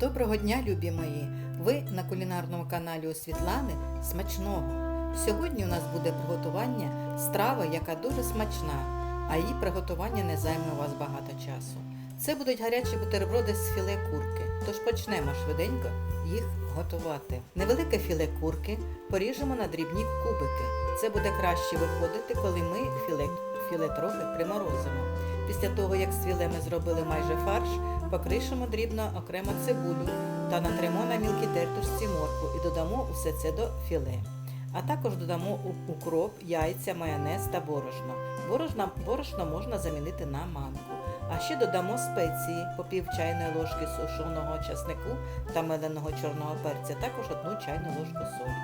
Доброго дня, любі мої! Ви на кулінарному каналі у Світлани Смачного. Сьогодні у нас буде приготування страви, яка дуже смачна, а її приготування не займе у вас багато часу. Це будуть гарячі бутерброди з філе курки, тож почнемо швиденько їх готувати. Невелике філе курки поріжемо на дрібні кубики. Це буде краще виходити, коли ми філе, філе трохи приморозимо. Після того, як з філе ми зробили майже фарш, покришимо дрібно окремо цибулю та натримо на мілкій тертушці моркву і додамо усе це до філе. А також додамо укроп, яйця, майонез та борошно. Борошно, борошно можна замінити на манку. А ще додамо спеції по пів чайної ложки сушеного часнику та меленого чорного перця, також одну чайну ложку солі.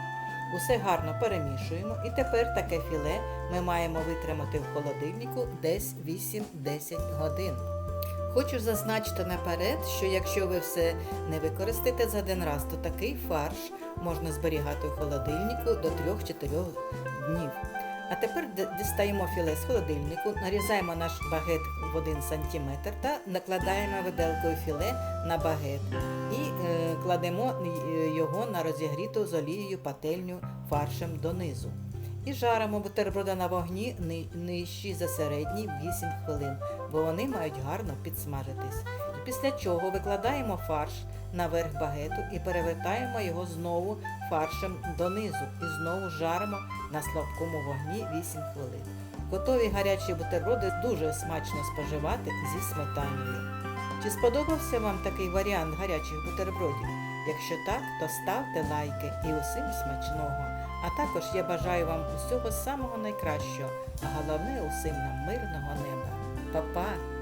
Усе гарно перемішуємо і тепер таке філе ми маємо витримати в холодильнику десь 8-10 годин. Хочу зазначити наперед, що якщо ви все не використаєте за один раз, то такий фарш можна зберігати в холодильнику до 3-4 днів. А тепер дістаємо філе з холодильнику, нарізаємо наш багет в 1 см та накладаємо виделкою філе на багет і е, кладемо е, його на розігріту з олією пательню фаршем донизу. І жаримо бутерброда на вогні нижчі за середній 8 хвилин, бо вони мають гарно підсмажитись. І після чого викладаємо фарш наверх багету і перевертаємо його знову фаршем донизу і знову жаримо на слабкому вогні 8 хвилин. Готові гарячі бутерброди дуже смачно споживати зі сметаною. Чи сподобався вам такий варіант гарячих бутербродів? Якщо так, то ставте лайки і усім смачного. А також я бажаю вам усього самого найкращого, а головне усім нам мирного неба. Па-па!